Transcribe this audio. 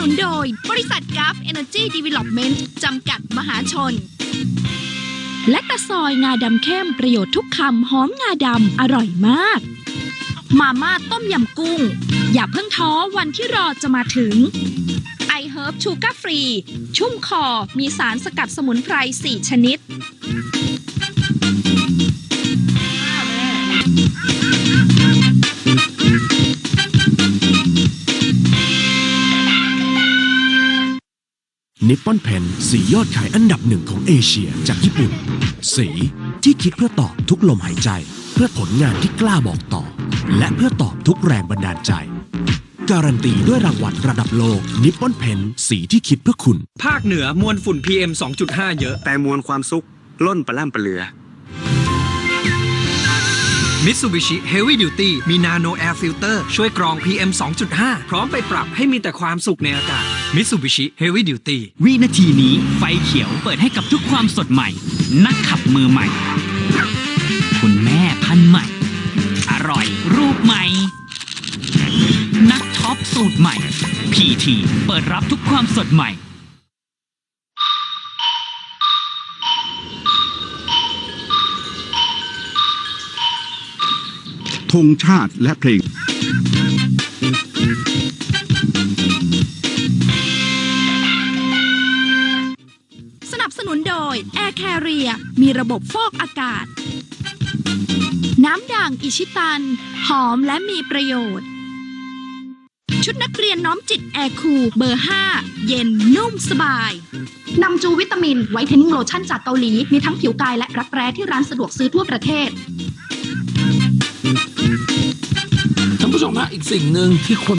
นุนโดย บริษัทกราฟเอเนอร์จีดีเวล็อปเมนต์จำกัดมหาชน และตะซอยงาดำเข้มประโยชน์ทุกคำหอมงาดำอร่อยมาก มาม่าต้มยำกุ้ง อย่าเพิ่งท้อวันที่รอจะมาถึงไอเฮิร์บชูการ์ฟรี ชุ่มคอมีสารสกัดสมุนไพร 4 ชนิด นิปปอนเพนสียอดขายอันดับหนึ่งของเอเชียจากญี่ปุ่น สีที่คิดเพื่อตอบทุกลมหายใจ เพื่อผลงานที่กล้าบอกต่อ และเพื่อตอบทุกแรงบันดาลใจ การันตีด้วยรางวัลระดับโลกนิปปอนเพนสีที่คิดเพื่อคุณ ภาคเหนือมวลฝุ่น PM 2.5 เยอะ แต่มวลความสุขล้นประล่ำประเลือ Mitsubishi Heavy Duty มีนาโนแอร์ฟิลเตอร์ช่วยกรอง PM 2.5 พร้อมไปปรับให้มีแต่ความสุขในอากาศ Mitsubishi Heavy Duty วินาทีนี้ไฟเขียวเปิดให้กับทุกความสดใหม่ นักขับมือใหม่ คุณแม่พันใหม่ อร่อยรูปใหม่ นักท็อปสูตรใหม่ PT เปิดรับทุกความสดใหม่ ธงชาติและเพลง นับสนุนโดย Air Carrier มีระบบฟอกอากาศ น้ำด่างอิชิตัน หอมและมีประโยชน์ ชุดนักเรียนน้อมจิตแอร์คูลเบอร์ 5 เย็นนุ่มสบายนำจูวิตามินไวท์เทนนิ่งโลชั่นจากเกาหลี มีทั้งผิวกายและรักแร้ที่ร้านสะดวกซื้อทั่วประเทศ ท่านผู้ชมฮะอีกสิ่งหนึ่งที่คน